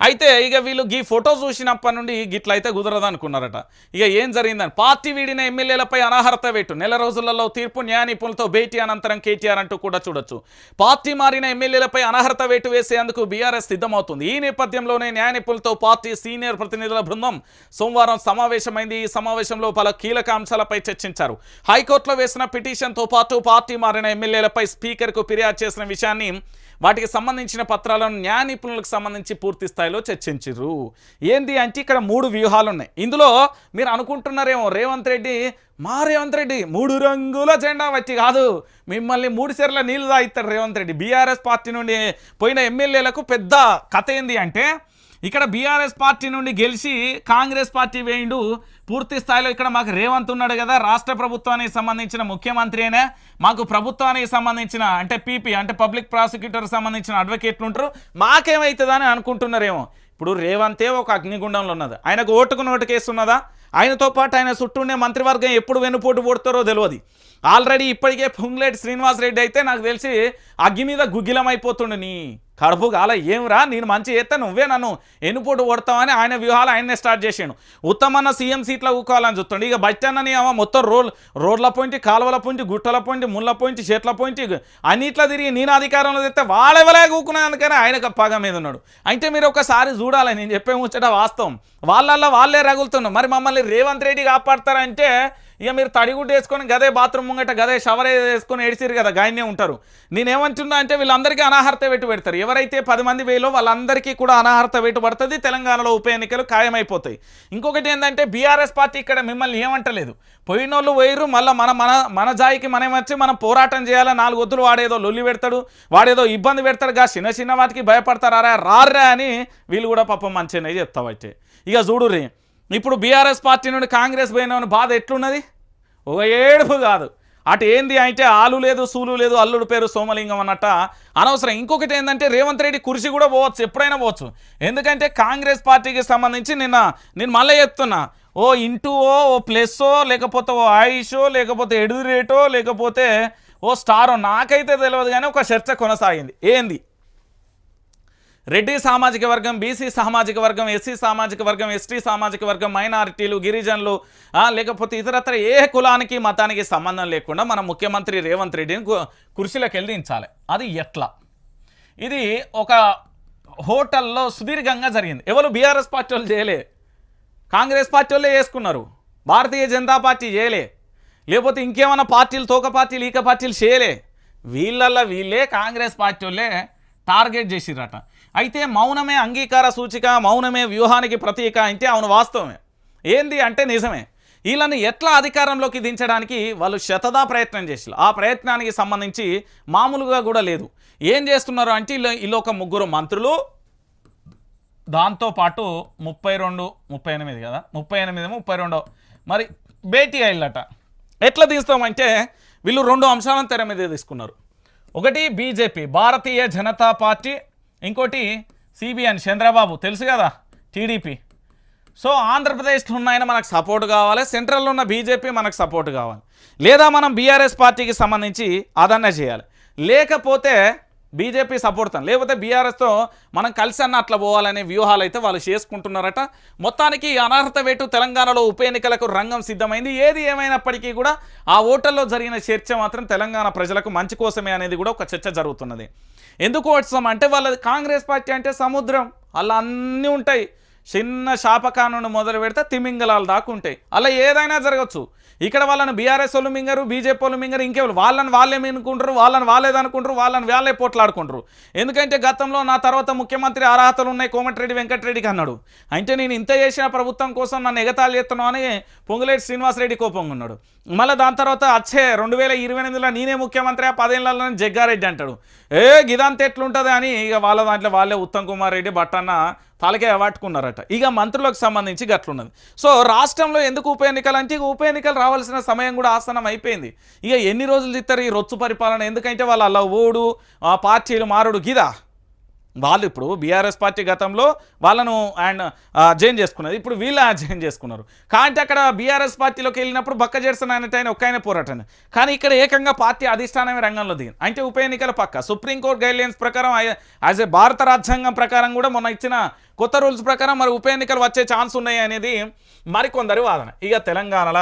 అయితే ఇక వీళ్ళు ఈ ఫోటో చూసినప్పటి నుండి గిట్లయితే కుదరదు అనుకున్నారట ఇక ఏం జరిగిందని పార్టీ వీడిన ఎమ్మెల్యేలపై అనర్హత వేటు. నెల రోజులలో తీర్పు న్యాయ నిపుణులతో భేటీ అనంతరం కేటీఆర్ అంటూ కూడా చూడొచ్చు. పార్టీ మారిన ఎమ్మెల్యేలపై అనర్హత వేటు వేసేందుకు బీఆర్ఎస్ సిద్ధమవుతుంది. ఈ నేపథ్యంలోనే న్యాయ నిపుణులతో పార్టీ సీనియర్ ప్రతినిధుల బృందం సోమవారం సమావేశమైంది. ఈ సమావేశంలో పలు కీలక అంశాలపై చర్చించారు. హైకోర్టులో వేసిన పిటిషన్తో పాటు పార్టీ మారిన ఎమ్మెల్యేలపై స్పీకర్కు ఫిర్యాదు చేసిన విషయాన్ని వాటికి సంబంధించిన పత్రాలను న్యాయ నిపుణులకు సంబంధించి పూర్తి స్థాయిలో చర్చించరు ఏంది అంటే ఇక్కడ మూడు వ్యూహాలు ఉన్నాయి ఇందులో మీరు అనుకుంటున్నారేమో రేవంత్ రెడ్డి మా రేవంత్ రెడ్డి మూడు రంగుల జెండా వచ్చి కాదు. మిమ్మల్ని మూడు సెర్ల నీళ్ళు తాగిస్తాడు రేవంత్ రెడ్డి. బీఆర్ఎస్ పార్టీ నుండి పోయిన ఎమ్మెల్యేలకు పెద్ద కథ ఏంది అంటే ఇక్కడ బీఆర్ఎస్ పార్టీ నుండి గెలిచి కాంగ్రెస్ పార్టీ వేయిండు. పూర్తి స్థాయిలో ఇక్కడ మాకు రేవంత్ ఉన్నాడు కదా. రాష్ట్ర ప్రభుత్వానికి సంబంధించిన ముఖ్యమంత్రి అయినా మాకు ప్రభుత్వానికి సంబంధించిన అంటే పీపీ అంటే పబ్లిక్ ప్రాసిక్యూటర్ సంబంధించిన అడ్వకేట్లు ఉంటారు. మాకేమవుతుందని అనుకుంటున్నారేమో. ఇప్పుడు రేవంతే ఒక అగ్నిగుండంలో ఉన్నది. ఆయనకు ఓటుకు నోటు కేసు ఉన్నదా? ఆయనతో పాటు ఆయన చుట్టూనే మంత్రివర్గం ఎప్పుడు వెనుపోటు పోడతారో తెలియదు ఆల్రెడీ ఇప్పటికే పొంగులేటి శ్రీనివాస్ రెడ్డి అయితే నాకు తెలిసి అగ్గి మీద గుగ్గిలం అయిపోతుండు నీ. కడుపు కాల ఏమిరా? నేను మంచి చేస్తే నువ్వే నన్ను ఎన్నుపోటు కొడతావని ఆయన వ్యూహాలు ఆయన్నే స్టార్ట్ చేసాడు. ఉత్తమన్న సీఎం సీట్లో ఊకోవాలని చూస్తుండే. ఇక బచ్చన్నని ఏమో మొత్తం రోడ్ రోడ్ల పోయింటి కాలువల పోయింటి గుట్టల పోయింటి ముళ్ళ పోయింటి చెట్ల పోయింటి అన్నిట్లో తిరిగి నేను అధికారంలో తెస్తే వాళ్ళెవలే కూకునేందుకనే ఆయన పగ మీద ఉన్నాడు. అయితే మీరు ఒకసారి చూడాలి నేను చెప్పే ముచ్చట వాస్తవం. వాళ్ళల్లో వాళ్ళే రగులుతున్నాం మరి మమ్మల్ని రేవంత్ రెడ్డి కాపాడతారంటే ఇక మీరు తడిగుడ్డు వేసుకొని గదే బాత్రూమ్ ముంగట గదే షవర్ వేసుకొని ఏడిసిరు కదా గాయనే ఉంటారు. నేనేమంటున్నా అంటే వీళ్ళందరికీ అనాహర్త వేటు పెడతారు. ఎవరైతే పది మంది వేలో వాళ్ళందరికీ కూడా అనాహర్త వేటు పడుతుంది తెలంగాణలో ఉప ఎన్నికలు ఖాయమైపోతాయి. ఇంకొకటి ఏంటంటే బీఆర్ఎస్ పార్టీ ఇక్కడ మిమ్మల్ని ఏమంటలేదు. పోయినోళ్ళు పోయిర్రు మళ్ళీ మన మన మన జాయికి మనం వచ్చి మనం పోరాటం చేయాలి? నాలుగు వద్దులు వాడేదో లొల్లి పెడతాడు వాడేదో ఇబ్బంది పెడతాడు గా చిన్న చిన్న వాటికి భయపడతారా? రారా అని వీళ్ళు కూడా పాపం మంచిగానే చెప్తావైతే ఇక చూడు రే ఇప్పుడు బీఆర్ఎస్ పార్టీ నుండి కాంగ్రెస్ పోయిన బాధ ఎట్లున్నది? ఒక ఏడుపు కాదు. అటు ఏంది అంటే ఆలు లేదు సూలు లేదు అల్లుడు పేరు సోమలింగం అన్నట్ట. అనవసరం. ఇంకొకటి ఏంటంటే రేవంత్ రెడ్డి కుర్చీ కూడా పోవచ్చు ఎప్పుడైనా పోవచ్చు. ఎందుకంటే కాంగ్రెస్ పార్టీకి సంబంధించి నిన్న నేను మళ్ళీ చెప్తున్నా. ఓ ఇంటువో ఓ ప్లస్సో లేకపోతే ఓ ఆయుషో లేకపోతే ఎడు రేటో లేకపోతే ఓ స్టారో నాకైతే తెలియదు కానీ ఒక చర్చ కొనసాగింది. ఏంది? రెడ్డి సామాజిక వర్గం బీసీ సామాజిక వర్గం ఎస్సీ సామాజిక వర్గం ఎస్టీ సామాజిక వర్గం మైనారిటీలు గిరిజనులు లేకపోతే ఇతరత్ర ఏ కులానికి మతానికి సంబంధం లేకుండా మన ముఖ్యమంత్రి రేవంత్ రెడ్డిని కు- కుర్చీలోకి వెళ్ళించాలి. అది ఎట్లా? ఇది ఒక హోటల్లో సుదీర్ఘంగా జరిగింది. ఎవరు బీఆర్ఎస్ పార్టీ వాళ్ళు చేయలే. కాంగ్రెస్ పార్టీ వాళ్ళే చేసుకున్నారు. భారతీయ జనతా పార్టీ చేయలే. లేకపోతే ఇంకేమైనా పార్టీలు తోక పార్టీలు ఈక పార్టీలు చేయలే. వీళ్ళల్లో వీళ్ళే కాంగ్రెస్ పార్టీ వాళ్ళే టార్గెట్ చేసిరట అయితే మౌనమే అంగీకార సూచిక మౌనమే వ్యూహానికి ప్రతీక అంటే అవును వాస్తవమే. ఏంది అంటే నిజమే. వీళ్ళని ఎట్లా అధికారంలోకి దించడానికి వాళ్ళు శతదా ప్రయత్నం చేసారు ఆ ప్రయత్నానికి సంబంధించి మామూలుగా కూడా లేదు. ఏం చేస్తున్నారు అంటే వీళ్ళు ఒక ముగ్గురు మంత్రులు. దాంతోపాటు ముప్పై రెండు ముప్పై ఎనిమిది కదా? ముప్పై ఎనిమిది ముప్పై రెండో. మరి భేటీ అయ్యిల్లట ఎట్లా తీస్తామంటే వీళ్ళు రెండు అంశాలను తెర మీద తీసుకున్నారు. ఒకటి బీజేపీ భారతీయ జనతా పార్టీ ఇంకోటి సిబిఎన్ చంద్రబాబు తెలుసు కదా టీడీపీ సో ఆంధ్రప్రదేశ్లో ఉన్న ఆయన మనకు సపోర్ట్ కావాలి సెంట్రల్లో ఉన్న బీజేపీ మనకు సపోర్ట్ కావాలి. లేదా మనం బీఆర్ఎస్ పార్టీకి సంబంధించి అదన్న చేయాలి. లేకపోతే బీజేపీ సపోర్ట్ అని లేకపోతే బీఆర్ఎస్తో మనం కలిసి అన్న అట్లా పోవాలనే వ్యూహాలు అయితే వాళ్ళు చేసుకుంటున్నారట. మొత్తానికి అనర్హత వేటు తెలంగాణలో ఉప ఎన్నికలకు రంగం సిద్ధమైంది. ఏది ఏమైనప్పటికీ కూడా ఆ ఓటర్లో జరిగిన చర్చ మాత్రం తెలంగాణ ప్రజలకు మంచి కోసమే అనేది కూడా ఒక చర్చ జరుగుతున్నది. ఎందుకు వచ్చాం అంటే వాళ్ళది కాంగ్రెస్ పార్టీ అంటే సముద్రం. అలా అన్నీ ఉంటాయి. చిన్న శాపకాను మొదలు పెడితే తిమింగలాలు దాకుంటాయి అలా ఏదైనా జరగచ్చు. ఇక్కడ వాళ్ళని బీఆర్ఎస్ వాళ్ళు మింగరు బీజేపీ వాళ్ళు మింగరు ఇంకెవరు వాళ్ళని వాళ్ళే మినుకుంటారు వాళ్ళని వాళ్ళేదనుకుంటారు వాళ్ళని వాళ్ళే పోట్లాడుకుంటారు. ఎందుకంటే గతంలో నా తర్వాత ముఖ్యమంత్రి అర్హతలు ఉన్నాయి కోమటిరెడ్డి వెంకటరెడ్డికి అన్నాడు. అంటే నేను ఇంత చేసిన ప్రభుత్వం కోసం నన్ను ఎగతాళి చేస్తున్నాను అని పొంగులేటి శ్రీనివాసరెడ్డి కోపంగా ఉన్నాడు. మళ్ళీ దాని తర్వాత వచ్చే రెండు వేల ఇరవై ఎనిమిదిలో నేనే ముఖ్యమంత్రి ఆ పదేళ్ళలో జగ్గారెడ్డి అంటాడు. ఏ గిదాంత ఎట్లుంటుంది అని ఇక వాళ్ళ దాంట్లో వాళ్ళే ఉత్తమ్ కుమార్ రెడ్డి బట్టన్న తలకే పట్టుకున్నారట ఇక మంత్రులకు సంబంధించి గట్లున్నది. సో రాష్ట్రంలో ఎందుకు ఉప ఎన్నికలు? అంటే ఉప ఎన్నికలు రావాల్సిన సమయం కూడా ఆసనం అయిపోయింది. ఇక ఎన్ని రోజులు ఇస్తారు ఈ రొచ్చు పరిపాలన? ఎందుకంటే వాళ్ళు అలా ఓడు ఆ పార్టీలు మారుడు గిదా? వాళ్ళు ఇప్పుడు బీఆర్ఎస్ పార్టీ గతంలో వాళ్ళను అండ్ జాయిన్ చేసుకున్నది. ఇప్పుడు వీళ్ళు జాయిన్ చేసుకున్నారు. కాబట్టి అక్కడ బీఆర్ఎస్ పార్టీలోకి వెళ్ళినప్పుడు బక్క జెర్సన్ అనేట ఆయన ఒక్కైన ఆయన పోరాటం. కానీ ఇక్కడ ఏకంగా పార్టీ అధిష్టానమే రంగంలో దిగింది. అంటే ఉప ఎన్నికల పక్క సుప్రీంకోర్టు గైడ్లైన్స్ ప్రకారం యాజ్ ఏ భారత రాజ్యాంగం ప్రకారం కూడా మొన్న ఇచ్చిన కొత్త రూల్స్ ప్రకారం మరి ఉప ఎన్నికలు వచ్చే ఛాన్స్ ఉన్నాయి అనేది మరికొందరి వాదన. ఇక తెలంగాణలో